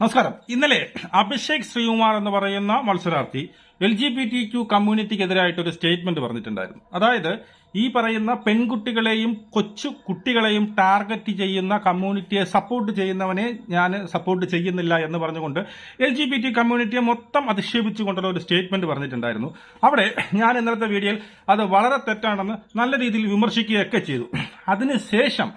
നമസ്കാരം. ഇന്നലെ അഭിഷേക് ശ്രീകുമാർ എന്ന് പറയുന്ന മത്സരാർത്ഥി L G B T Q കമ്മ്യൂണിറ്റിക്കെതിരായിട്ട് ഒരു സ്റ്റേറ്റ്മെന്റ് പറഞ്ഞിട്ടുണ്ടായിരുന്നു. അതായത് ഈ പറയുന്ന പെൺകുട്ടികളെയും കൊച്ചു കുട്ടികളെയും ടാർഗറ്റ് ചെയ്യുന്ന കമ്മ്യൂണിറ്റിയെ സപ്പോർട്ട് ചെയ്യുന്നവനെ ഞാൻ സപ്പോർട്ട് ചെയ്യുന്നില്ല എന്ന് പറഞ്ഞുകൊണ്ട് എൽ ജി ബി ടി കമ്മ്യൂണിറ്റിയെ മൊത്തം അധിക്ഷേപിച്ചുകൊണ്ടുള്ള ഒരു സ്റ്റേറ്റ്മെന്റ് പറഞ്ഞിട്ടുണ്ടായിരുന്നു. അവിടെ ഞാൻ ഇന്നലത്തെ വീഡിയോയിൽ അത് വളരെ തെറ്റാണെന്ന് നല്ല രീതിയിൽ വിമർശിക്കുകയൊക്കെ ചെയ്തു. അതിനുശേഷം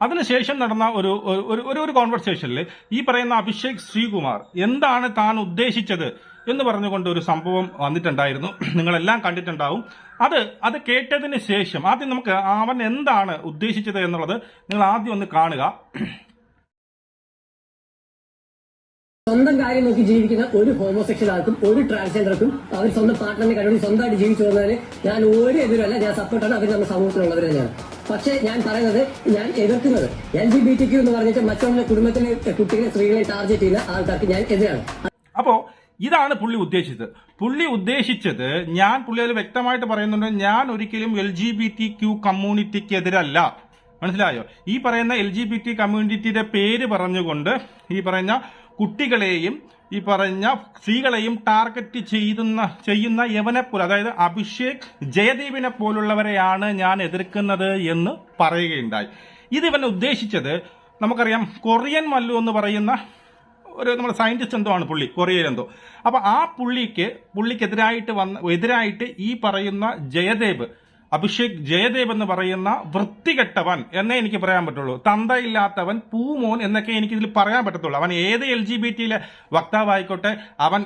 അതിനുശേഷം നടന്ന ഒരു ഒരു ഒരു കോൺവെർസേഷനിൽ ഈ പറയുന്ന അഭിഷേക് ശ്രീകുമാർ എന്താണ് താൻ ഉദ്ദേശിച്ചത് എന്ന് പറഞ്ഞുകൊണ്ട് ഒരു സംഭവം വന്നിട്ടുണ്ടായിരുന്നു. നിങ്ങളെല്ലാം കണ്ടിട്ടുണ്ടാവും. അത് അത് കേട്ടതിന് ശേഷം ആദ്യം നമുക്ക് അവൻ എന്താണ് ഉദ്ദേശിച്ചത് എന്നുള്ളത് നിങ്ങൾ ആദ്യം ഒന്ന് കാണുക. സ്വന്തം കാര്യം നോക്കി ജീവിക്കുന്ന ഒരു ഹോമോസെക്ഷൽ ആൾക്കും ഒരു ട്രാൻസ്ജെൻഡർക്കും അവർ സ്വന്തം പാർട്ട്ണറിനെ കണ്ടുപിടി സ്വന്തമായിട്ട് ജീവിച്ചു വന്നാൽ ഞാൻ ഒരു എതിരല്ല ഞാൻ സപ്പോർട്ടാണ് അവർ നമ്മുടെ സമൂഹത്തിലുള്ളവർ തന്നെയാണ്. പക്ഷേ ഞാൻ പറയുന്നത് ഞാൻ എതിർക്കുന്നത് L G B T Q എന്ന് പറഞ്ഞിട്ട് മറ്റുള്ള കുടുംബത്തിലെ കുട്ടികളെ സ്ത്രീകളെ ടാർഗറ്റ് ചെയ്യുന്ന ആൾക്കാർക്ക് ഞാൻ എതിരാണ്. അപ്പോ ഇതാണ് പുള്ളി ഉദ്ദേശിച്ചത്. പുള്ളി ഉദ്ദേശിച്ചത് ഞാൻ പുള്ളി അതിൽ വ്യക്തമായിട്ട് പറയുന്നുണ്ട് ഞാൻ ഒരിക്കലും L G B T Q കമ്മ്യൂണിറ്റിക്കെതിരല്ല. മനസ്സിലായോ? ഈ പറയുന്ന എൽ ജി ബി ടി കമ്മ്യൂണിറ്റിയുടെ പേര് പറഞ്ഞുകൊണ്ട് ഈ പറഞ്ഞ കുട്ടികളെയും ഈ പറഞ്ഞ സ്ത്രീകളെയും ടാർഗറ്റ് ചെയ്യുന്ന ചെയ്യുന്ന യവനെ പോലെ അതായത് അഭിഷേക് ജയദീപിനെ പോലുള്ളവരെയാണ് ഞാൻ എതിർക്കുന്നത് എന്ന് പറയുകയുണ്ടായി. ഇത് ഇവൻ ഉദ്ദേശിച്ചത് നമുക്കറിയാം കൊറിയൻ മല്ലു എന്ന് പറയുന്ന ഒരു നമ്മുടെ സയന്റിസ്റ്റ് എന്തോ ആണ് പുള്ളി കൊറിയയിൽ എന്തോ. അപ്പൊ ആ പുള്ളിക്ക് പുള്ളിക്കെതിരായിട്ട് വന്ന എതിരായിട്ട് ഈ പറയുന്ന ജയദേവ് അഭിഷേക് ജയദേവ് എന്ന് പറയുന്ന വൃത്തികെട്ടവൻ എന്നേ എനിക്ക് പറയാൻ പറ്റുള്ളൂ. തന്തയില്ലാത്തവൻ പൂമോൻ എന്നൊക്കെ എനിക്ക് ഇതിൽ പറയാൻ പറ്റത്തുള്ളൂ. അവൻ ഏത് എൽ ജി ബി ടിയിലെ വക്താവായിക്കോട്ടെ അവൻ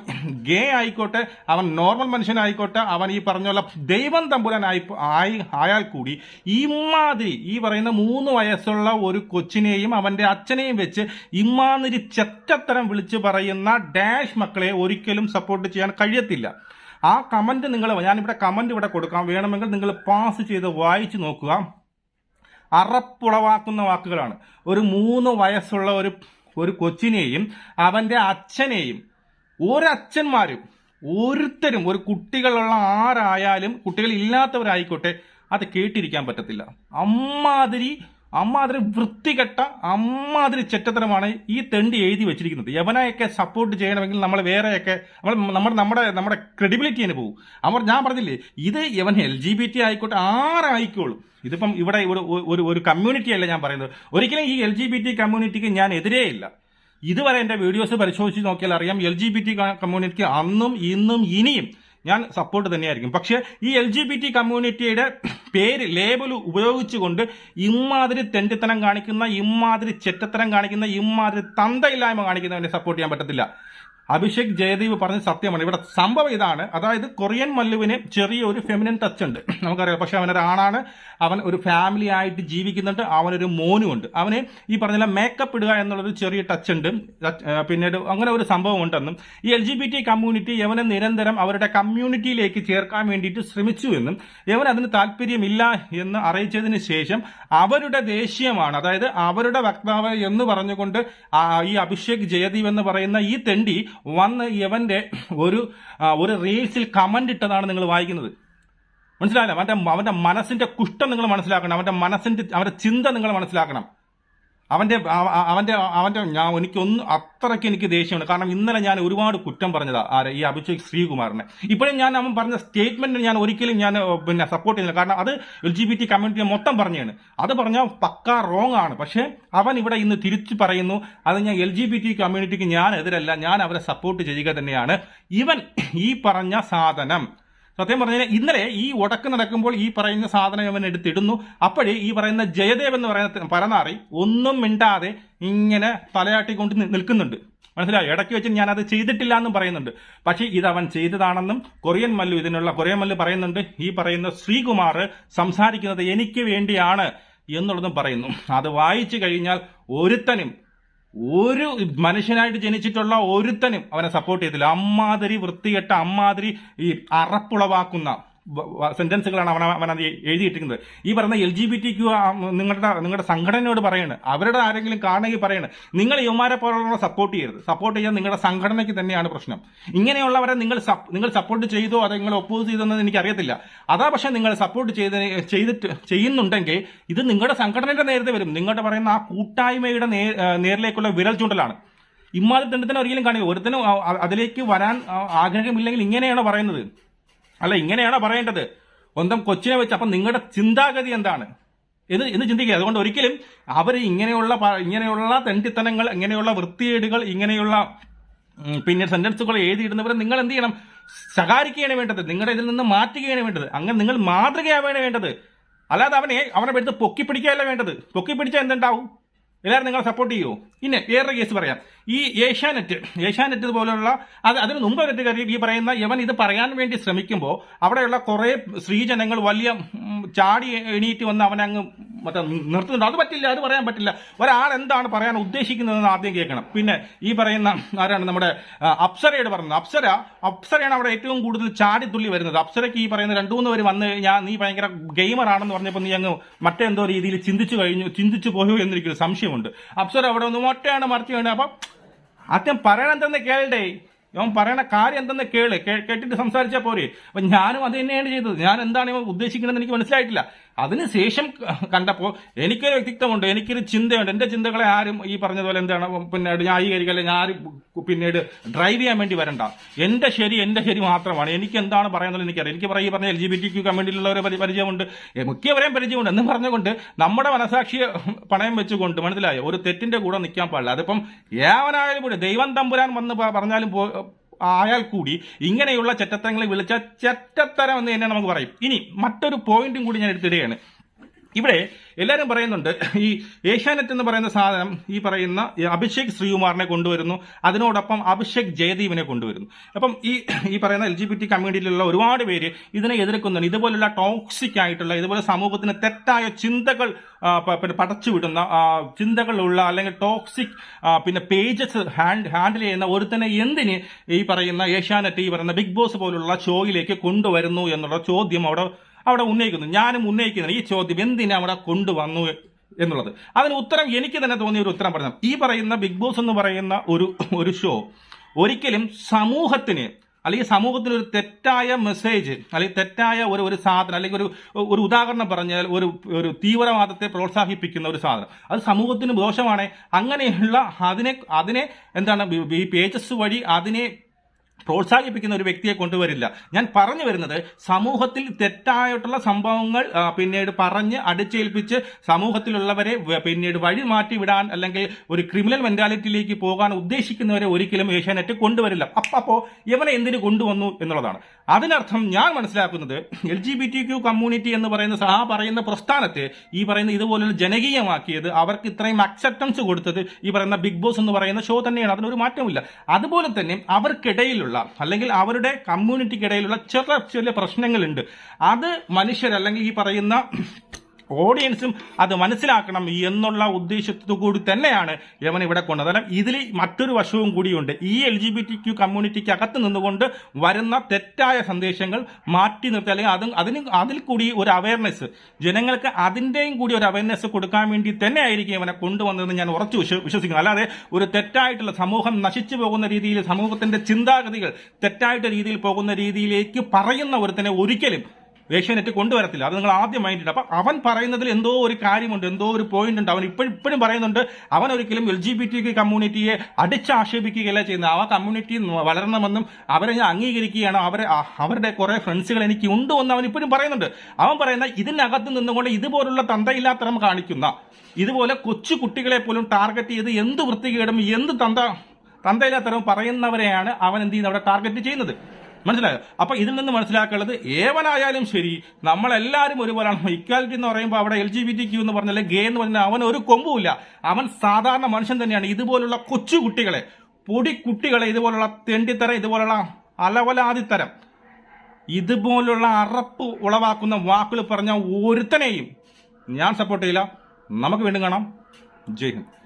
ഗേ ആയിക്കോട്ടെ അവൻ നോർമൽ മനുഷ്യനായിക്കോട്ടെ അവൻ ഈ പറഞ്ഞ ദൈവം തമ്പുരാനായി ആയി ആയാൽ കൂടി ഇമാതിരി ഈ പറയുന്ന മൂന്ന് വയസ്സുള്ള ഒരു കൊച്ചിനെയും അവന്റെ അച്ഛനെയും വെച്ച് ഇമാതിരി ചെറ്റത്തരം വിളിച്ച് പറയുന്ന ഡാഷ് മക്കളെ ഒരിക്കലും സപ്പോർട്ട് ചെയ്യാൻ കഴിയത്തില്ല. ആ കമന്റ് നിങ്ങൾ ഞാനിവിടെ കമന്റ് ഇവിടെ കൊടുക്കാം. വേണമെങ്കിൽ നിങ്ങൾ പാസ് ചെയ്ത് വായിച്ചു നോക്കുക. അറപ്പുളവാക്കുന്ന വാക്കുകളാണ്. ഒരു മൂന്ന് വയസ്സുള്ള ഒരു ഒരു കൊച്ചിനെയും അവന്റെ അച്ഛനെയും ഒരച്ഛന്മാരും ഒരുത്തരും ഒരു കുട്ടികളുള്ള ആരായാലും കുട്ടികളില്ലാത്തവരായിക്കോട്ടെ അത് കേട്ടിരിക്കാൻ പറ്റത്തില്ല. അമ്മാതിരി അമ്മാതിരി വൃത്തികെട്ട അമ്മാതിരി ചെറ്റത്തരമാണ് ഈ തെണ്ടി എഴുതി വെച്ചിരിക്കുന്നത്. യവനയൊക്കെ സപ്പോർട്ട് ചെയ്യണമെങ്കിൽ നമ്മൾ വേറെയൊക്കെ നമ്മൾ നമ്മുടെ നമ്മുടെ നമ്മുടെ തന്നെ പോകും അവർ ഞാൻ പറഞ്ഞില്ലേ ഇത് യവൻ എൽ ജി ബി ടി ആയിക്കോട്ടെ ആരായിക്കോളും. ഇതിപ്പം ഇവിടെ ഒരു ഒരു ഒരു കമ്മ്യൂണിറ്റി അല്ല ഞാൻ പറയുന്നത്. ഒരിക്കലും ഈ എൽ ജി ബി ടി കമ്മ്യൂണിറ്റിക്ക് ഞാൻ എതിരേ ഇല്ല. ഇതുവരെ എന്റെ വീഡിയോസ് പരിശോധിച്ച് നോക്കിയാൽ അറിയാം എൽ ജി ബി ടി കമ്മ്യൂണിറ്റിക്ക് അന്നും ഇന്നും ഇനിയും ഞാൻ സപ്പോർട്ട് തന്നെയായിരിക്കും. പക്ഷേ ഈ എൽ ജി ബി ടി കമ്മ്യൂണിറ്റിയുടെ പേര് ലേബൽ ഉപയോഗിച്ചുകൊണ്ട് ഇമാതിരി തെണ്ടിത്തനം കാണിക്കുന്ന ഇമാതിരി ചെറ്റത്തരം കാണിക്കുന്ന ഇമാതിരി തന്തയില്ലായ്മ കാണിക്കുന്നവനെ സപ്പോർട്ട് ചെയ്യാൻ പറ്റത്തില്ല. അഭിഷേക് ജയദേവ് പറഞ്ഞ സത്യമാണ്. ഇവിടെ സംഭവം ഇതാണ്. അതായത് കൊറിയൻ മല്ലുവിന് ചെറിയൊരു ഫെമിനൻ ടച്ച് ഉണ്ട്. നമുക്കറിയാം. പക്ഷെ അവനൊരു ആണാണ്. അവൻ ഒരു ഫാമിലി ആയിട്ട് ജീവിക്കുന്നുണ്ട്. അവനൊരു മോനുമുണ്ട് അവന് ഈ പറഞ്ഞ മേക്കപ്പ് ഇടുക എന്നുള്ളൊരു ചെറിയ ടച്ച് ഉണ്ട്. പിന്നീട് അങ്ങനെ ഒരു സംഭവം ഉണ്ടെന്നും. ഈ L G B T community യവനെ നിരന്തരം അവരുടെ കമ്മ്യൂണിറ്റിയിലേക്ക് ചേർക്കാൻ വേണ്ടിയിട്ട് ശ്രമിച്ചു എന്നും യവൻ അതിന് താല്പര്യമില്ല എന്ന് അറിയിച്ചതിന് ശേഷം അവരുടെ ദേശീയമാണ് അതായത് അവരുടെ വക്താവ് എന്ന് പറഞ്ഞുകൊണ്ട് ഈ അഭിഷേക് ജയദീപ് എന്ന് പറയുന്ന ഈ തെണ്ടി വന്ന് യവന്റെ ഒരു ഒരു റീൽസിൽ കമന്റ് ഇട്ടതാണ് നിങ്ങൾ വായിക്കുന്നത്. മനസ്സിലായില്ല? അവന്റെ അവന്റെ മനസ്സിന്റെ കുഷ്ഠം നിങ്ങൾ മനസ്സിലാക്കണം. അവന്റെ മനസ്സിന്റെ അവന്റെ ചിന്ത നിങ്ങൾ മനസ്സിലാക്കണം. അവന്റെ അവന്റെ അവന്റെ ഞാൻ എനിക്കൊന്ന് അത്രയ്ക്ക് എനിക്ക് ദേഷ്യമുണ്ട്. കാരണം ഇന്നലെ ഞാൻ ഒരുപാട് കുറ്റം പറഞ്ഞതാ ആരെ ഈ അഭിഷേക് ശ്രീകുമാറിനെ. ഇപ്പോഴും ഞാൻ അവൻ പറഞ്ഞ സ്റ്റേറ്റ്മെന്റ് ഞാൻ ഒരിക്കലും ഞാൻ പിന്നെ സപ്പോർട്ട് ചെയ്യുന്നില്ല. കാരണം അത് എൽ ജി ബി ടി കമ്മ്യൂണിറ്റിയെ മൊത്തം പറഞ്ഞാണ്. അത് പറഞ്ഞാൽ പക്ക റോങ് ആണ്. പക്ഷേ അവൻ ഇവിടെ ഇന്ന് തിരിച്ചു പറയുന്നു അത് ഞാൻ എൽ ജി ബി ടി കമ്മ്യൂണിറ്റിക്ക് ഞാൻ എതിരല്ല ഞാൻ അവരെ സപ്പോർട്ട് ചെയ്യുക തന്നെയാണ്. ഇവൻ ഈ പറഞ്ഞ സാധനം സത്യം പറഞ്ഞാൽ ഇന്നലെ ഈ ഉടക്ക് നടക്കുമ്പോൾ ഈ പറയുന്ന സാധനം അവൻ എടുത്തിടുന്നു. അപ്പോഴേ ഈ പറയുന്ന ജയദേവ് എന്ന് പറയുന്ന പരനാറി ഒന്നും മിണ്ടാതെ ഇങ്ങനെ തലയാട്ടിക്കൊണ്ട് നിൽക്കുന്നുണ്ട്. മനസ്സിലായോ? ഇടയ്ക്ക് വെച്ച് ഞാൻ അത് ചെയ്തിട്ടില്ല എന്നും പറയുന്നുണ്ട്. പക്ഷേ ഇത് അവൻ ചെയ്തതാണെന്നും കൊറിയൻ മല്ലു ഇതിനുള്ള കൊറിയൻ മല്ലു പറയുന്നുണ്ട്. ഈ പറയുന്ന ശ്രീകുമാർ സംസാരിക്കുന്നത് എനിക്ക് വേണ്ടിയാണ് എന്നുള്ളതും പറയുന്നു. അത് വായിച്ചു കഴിഞ്ഞാൽ ഒരുത്തനും ഒരു മനുഷ്യനായിട്ട് ജനിച്ചിട്ടുള്ള ഒരുത്തനും അവനെ സപ്പോർട്ട് ചെയ്തില്ല. അമ്മാതിരി വൃത്തികെട്ട അമ്മാതിരി ഈ അറപ്പുളവാക്കുന്ന സെന്റൻസുകളാണ് അവൻ അവൻ അത് എഴുതിയിട്ടിരിക്കുന്നത്. ഈ പറയുന്ന L G B T Q നിങ്ങളുടെ നിങ്ങളുടെ സംഘടനയോട് പറയണ്. അവരുടെ ആരെങ്കിലും കാണണമെങ്കിൽ പറയണ്. നിങ്ങൾ യുവമാരെ പോലുള്ള സപ്പോർട്ട് ചെയ്യരുത്. സപ്പോർട്ട് ചെയ്യാൻ നിങ്ങളുടെ സംഘടനയ്ക്ക് തന്നെയാണ് പ്രശ്നം. ഇങ്ങനെയുള്ളവരെ നിങ്ങൾ നിങ്ങൾ സപ്പോർട്ട് ചെയ്തോ അതോ നിങ്ങൾ ഒപ്പോസ് ചെയ്തോ എനിക്ക് അറിയത്തില്ല അതാ പക്ഷേ നിങ്ങൾ സപ്പോർട്ട് ചെയ്ത് ചെയ്തിട്ട് ചെയ്യുന്നുണ്ടെങ്കിൽ ഇത് നിങ്ങളുടെ സംഘടനയുടെ നേരത്തെ വരും. നിങ്ങളുടെ പറയുന്ന ആ കൂട്ടായ്മയുടെ നേരിലേക്കുള്ള വിരൽ ചൂണ്ടലാണ്. ഇമ്മാതിരി ദണ്ഡത്തിന് ഒരിക്കലും കാണില്ല. ഒരുത്തനും അതിലേക്ക് വരാൻ ആഗ്രഹമില്ലെങ്കിൽ ഇങ്ങനെയാണോ പറയുന്നത്. അല്ല ഇങ്ങനെയാണ് പറയേണ്ടത്? സ്വന്തം കൊച്ചിനെ വെച്ച് അപ്പം നിങ്ങളുടെ ചിന്താഗതി എന്താണ്? എന്ന് എന്ന് ചിന്തിക്കുക. അതുകൊണ്ട് ഒരിക്കലും അവർ ഇങ്ങനെയുള്ള ഇങ്ങനെയുള്ള തെണ്ടിത്തനങ്ങൾ ഇങ്ങനെയുള്ള വൃത്തികേടുകൾ ഇങ്ങനെയുള്ള പിന്നെ സെന്റൻസുകൾ എഴുതിയിടുന്നവരെ നിങ്ങൾ എന്ത് ചെയ്യണം? ശകാരിക്കുകയാണ് വേണ്ടത്. നിങ്ങളുടെ ഇതിൽ നിന്ന് മാറ്റുകയാണ് വേണ്ടത്. അങ്ങനെ നിങ്ങൾ മാതൃകയാവുകയാണ് വേണ്ടത്. അല്ലാതെ അവനെ അവനെ എടുത്ത് പൊക്കി പിടിക്കുകയല്ല വേണ്ടത്. പൊക്കി പിടിച്ചാൽ എന്തുണ്ടാവും? എല്ലാവരും നിങ്ങൾ സപ്പോർട്ട് ചെയ്യുമോ പിന്നെ വേറൊരു കേസ് പറയാം. ഈ ഏഷ്യാനെറ്റ് ഏഷ്യാനെറ്റ് പോലുള്ള അത് അതിന് മുമ്പ് ഒരു കാര്യം ഈ പറയുന്ന ഇവൻ ഇത് പറയാൻ വേണ്ടി ശ്രമിക്കുമ്പോൾ അവിടെയുള്ള കുറേ സ്ത്രീജനങ്ങൾ വലിയ ചാടി എണീറ്റ് വന്ന് അവനങ്ങ് മറ്റേ നിർത്തുന്നുണ്ട്. അത് പറ്റില്ല അത് പറയാൻ പറ്റില്ല. ഒരാൾ എന്താണ് പറയാൻ ഉദ്ദേശിക്കുന്നതെന്ന് ആദ്യം കേൾക്കണം. പിന്നെ ഈ പറയുന്ന ആരാണ് നമ്മുടെ അപ്സരയോട് പറയുന്നത്. അപ്സര അപ്സരയാണ് അവിടെ ഏറ്റവും കൂടുതൽ ചാടിത്തുള്ളി വരുന്നത്. അപ്സരയ്ക്ക് ഈ പറയുന്ന രണ്ടു മൂന്ന് പേര് വന്ന് കഴിഞ്ഞാൽ നീ ഭയങ്കര ഗെയിമർ ആണെന്ന് പറഞ്ഞപ്പോൾ നീ അങ്ങ് മറ്റെന്തോ രീതിയിൽ ചിന്തിച്ചു കഴിഞ്ഞു ചിന്തിച്ചു പോയോ എന്നെനിക്കൊരു സംശയമുണ്ട്. അപ്സര അവിടെ ഒന്ന് മൊട്ടയാണ് മറിച്ച് വേണ്ടത് അപ്പം ആദ്യം പറയണം എന്തെന്ന് കേൾഡേ ഇവൻ പറയണ കാര്യം എന്തെന്ന് കേൾ. കേട്ടിട്ട് സംസാരിച്ചാൽ പോരെ. അപ്പൊ ഞാനും അത് തന്നെയാണ് ചെയ്തത്. ഞാൻ എന്താണ് ഇവൻ ഉദ്ദേശിക്കണമെന്ന് എനിക്ക് മനസ്സിലായിട്ടില്ല. അതിനുശേഷം കണ്ടപ്പോൾ എനിക്കൊരു വ്യക്തിത്വമുണ്ട് എനിക്കൊരു ചിന്തയുണ്ട്. എന്റെ ചിന്തകളെ ആരും ഈ പറഞ്ഞതുപോലെ എന്താണ് പിന്നീട് ന്യായീകരിക്കല്ല ഞാൻ പിന്നീട് ഡ്രൈവ് ചെയ്യാൻ വേണ്ടി വരണ്ട. എന്റെ ശരി എന്റെ ശരി മാത്രമാണ്. എനിക്ക് എന്താണ് പറയുന്നത് എനിക്കറിയാം എനിക്ക് പറയും പറഞ്ഞ L G B T Q കമ്മ്യൂണിറ്റിയിലുള്ളവരെ പരി- പരിചയമുണ്ട്. മിക്കവരെയും പരിചയമുണ്ട് എന്ന് പറഞ്ഞുകൊണ്ട് നമ്മുടെ മനസാക്ഷിയെ പണയം വെച്ചുകൊണ്ട് മനസ്സിലായോ? ഒരു തെറ്റിന്റെ കൂടെ നിൽക്കാൻ പാടില്ല. അതിപ്പം ഏവനായാലും കൂടി ദൈവം തമ്പുരാൻ വന്ന് പറഞ്ഞാലും ആയാൽ കൂടി ഇങ്ങനെയുള്ള ചെറ്റത്തരങ്ങളെ വിളിച്ച ചെറ്റത്തരം എന്ന് തന്നെ നമുക്ക് പറയും. ഇനി മറ്റൊരു പോയിന്റും കൂടി ഞാൻ എടുത്തിടുകയാണ്. ഇവിടെ എല്ലാവരും പറയുന്നുണ്ട് ഈ ഏഷ്യാനെറ്റ് എന്ന് പറയുന്ന സാധനം ഈ പറയുന്ന അഭിഷേക് ശ്രീകുമാറിനെ കൊണ്ടുവരുന്നു അതിനോടൊപ്പം അഭിഷേക് ജയദീപിനെ കൊണ്ടുവരുന്നു. അപ്പം ഈ ഈ പറയുന്ന എൽ ജി ബി ടി കമ്മ്യൂണിറ്റിയിലുള്ള ഒരുപാട് പേര് ഇതിനെ എതിർക്കുന്നുണ്ട്. ഇതുപോലുള്ള ടോക്സിക് ആയിട്ടുള്ള ഇതുപോലെ സമൂഹത്തിന് തെറ്റായ ചിന്തകൾ ആ, പ- പിന്നെ പടച്ചുവിടുന്ന ആ, ചിന്തകളുള്ള അല്ലെങ്കിൽ ടോക്സിക് പിന്നെ പേജസ് ഹാൻഡ് ഹാൻഡിൽ ചെയ്യുന്ന ഒരുത്തനെ എന്തിന് ഈ പറയുന്ന ഏഷ്യാനെറ്റ് ഈ പറയുന്ന ബിഗ് ബോസ് പോലുള്ള ഷോയിലേക്ക് കൊണ്ടുവരുന്നു എന്നുള്ള ചോദ്യം അവിടെ അവിടെ ഉന്നയിക്കുന്നു. ഞാനും ഉന്നയിക്കുന്നു ഈ ചോദ്യം എന്തിനാ അവിടെ കൊണ്ടുവന്നു എന്നുള്ളത്? അതിന് ഉത്തരം എനിക്ക് തന്നെ തോന്നിയ ഒരു ഉത്തരം പറഞ്ഞു ഈ പറയുന്ന ബിഗ് ബോസ് എന്ന് പറയുന്ന ഒരു ഒരു ഷോ ഒരിക്കലും സമൂഹത്തിന് അല്ലെങ്കിൽ സമൂഹത്തിന് ഒരു തെറ്റായ മെസ്സേജ് അല്ലെങ്കിൽ തെറ്റായ ഒരു ഒരു സാധനം അല്ലെങ്കിൽ ഒരു ഒരു ഉദാഹരണം പറഞ്ഞാൽ ഒരു ഒരു തീവ്രവാദത്തെ പ്രോത്സാഹിപ്പിക്കുന്ന ഒരു സാധനം. അത് സമൂഹത്തിന് ദോഷമാണ്. അങ്ങനെയുള്ള അതിനെ അതിനെ എന്താണ് ഈ പേജസ് വഴി അതിനെ പ്രോത്സാഹിപ്പിക്കുന്ന ഒരു വ്യക്തിയെ കൊണ്ടുവരില്ല. ഞാൻ പറഞ്ഞു വരുന്നത് സമൂഹത്തിൽ തെറ്റായിട്ടുള്ള സംഭവങ്ങൾ പിന്നീട് പറഞ്ഞ് അടിച്ചേൽപ്പിച്ച് സമൂഹത്തിലുള്ളവരെ പിന്നീട് വഴി മാറ്റി വിടാൻ അല്ലെങ്കിൽ ഒരു ക്രിമിനൽ മെന്റാലിറ്റിയിലേക്ക് പോകാൻ ഉദ്ദേശിക്കുന്നവരെ ഒരിക്കലും ഏഷ്യാനെറ്റ് കൊണ്ടുവരില്ല. അപ്പ- അപ്പോ ഇവനെ എന്തിനു കൊണ്ടുവന്നു എന്നുള്ളതാണ്. അതിനർത്ഥം ഞാൻ മനസ്സിലാക്കുന്നത് L G B T Q community എന്ന് പറയുന്ന സഹ പറയുന്ന പ്രസ്ഥാനത്തെ ഈ പറയുന്ന ഇതുപോലുള്ള ജനകീയമാക്കിയത് അവർക്ക് ഇത്രയും അക്സെപ്റ്റൻസ് കൊടുത്തത് ഈ പറയുന്ന ബിഗ് ബോസ് എന്ന് പറയുന്ന ഷോ തന്നെയാണ്. അതിനൊരു മാറ്റമില്ല അതുപോലെ തന്നെ അവർക്കിടയിലുള്ള അല്ലെങ്കിൽ അവരുടെ കമ്മ്യൂണിറ്റിക്കിടയിലുള്ള ചെറിയ ചെറിയ പ്രശ്നങ്ങളുണ്ട്. അത് മനുഷ്യർ അല്ലെങ്കിൽ ഈ പറയുന്ന ഓഡിയൻസും അത് മനസ്സിലാക്കണം എന്നുള്ള ഉദ്ദേശത്തോടു കൂടി തന്നെയാണ് യവൻ ഇവിടെ കൊണ്ടത്. അല്ല ഇതിൽ മറ്റൊരു വശവും കൂടിയുണ്ട്. ഈ L G B T Q കമ്മ്യൂണിറ്റിക്ക് അകത്ത് നിന്നുകൊണ്ട് വരുന്ന തെറ്റായ സന്ദേശങ്ങൾ മാറ്റി നിർത്തി അല്ലെങ്കിൽ അത് അതിന് അതിൽ കൂടി ഒരു അവയർനെസ് ജനങ്ങൾക്ക് അതിന്റെയും കൂടി ഒരു അവയർനെസ് കൊടുക്കാൻ വേണ്ടി തന്നെയായിരിക്കും ഇവനെ കൊണ്ടുവന്നതെന്ന് ഞാൻ ഉറച്ചു വിശ്വ- വിശ്വസിക്കുന്നു. അല്ലാതെ ഒരു തെറ്റായിട്ടുള്ള സമൂഹം നശിച്ചു പോകുന്ന രീതിയിൽ സമൂഹത്തിന്റെ ചിന്താഗതികൾ തെറ്റായിട്ട് രീതിയിൽ പോകുന്ന രീതിയിലേക്ക് പറയുന്ന ഒരുത്തനെ ഒരിക്കലും ഏഷ്യാനെറ്റ് കൊണ്ടുവരത്തില്ല. അത് നിങ്ങൾ ആദ്യം മൈൻഡ് അപ്പൊ അവൻ പറയുന്നതിൽ എന്തോ ഒരു കാര്യമുണ്ട് എന്തോ ഒരു പോയിന്റ് ഉണ്ട്. അവൻ ഇപ്പോഴും ഇപ്പോഴും പറയുന്നുണ്ട് അവൻ ഒരിക്കലും എൽ ജി ബി ടി കമ്മ്യൂണിറ്റിയെ അടിച്ചാക്ഷേപിക്കുകയല്ല ചെയ്യുന്നത്. ആ കമ്മ്യൂണിറ്റി വളരണമെന്നും അവരെ ഞാൻ അംഗീകരിക്കുകയാണ്. അവരെ അവരുടെ കുറെ ഫ്രണ്ട്സുകൾ എനിക്ക് ഉണ്ട് എന്ന് അവൻ ഇപ്പോഴും പറയുന്നുണ്ട്. അവൻ പറയുന്ന ഇതിനകത്ത് നിന്നുകൊണ്ട് ഇതുപോലുള്ള തന്തയില്ലാത്തരം കാണിക്കുന്ന ഇതുപോലെ കൊച്ചു കുട്ടികളെ പോലും ടാർഗറ്റ് ചെയ്ത് എന്ത് വൃത്തികേടും എന്ത് തന്ത തന്തയില്ലാത്തരം പറയുന്നവരെയാണ് അവൻ എന്ത് ചെയ്യുന്നത്? അവിടെ ടാർഗറ്റ് ചെയ്യുന്നത്. മനസ്സിലായോ? അപ്പൊ ഇതിൽ നിന്ന് മനസ്സിലാക്കേണ്ടത് ഏവനായാലും ശരി നമ്മളെല്ലാവരും ഒരുപോലാണ്. ഇക്വാലിറ്റി എന്ന് പറയുമ്പോൾ അവിടെ L G B T Q എന്ന് പറഞ്ഞാൽ ഗേ എന്ന് പറഞ്ഞാൽ അവൻ ഒരു കൊമ്പുമില്ല. അവൻ സാധാരണ മനുഷ്യൻ തന്നെയാണ്. ഇതുപോലുള്ള കൊച്ചു കുട്ടികളെ പൊടി കുട്ടികളെ ഇതുപോലുള്ള തെണ്ടിത്തരം ഇതുപോലുള്ള അലവലാതിത്തരം ഇതുപോലുള്ള അറപ്പ് ഉളവാക്കുന്ന വാക്കുകൾ പറഞ്ഞ ഒരുത്തനെയും ഞാൻ സപ്പോർട്ട് ചെയ്യില്ല. നമുക്ക് വീണ്ടും കാണാം. ജയ് ഹിന്ദ്.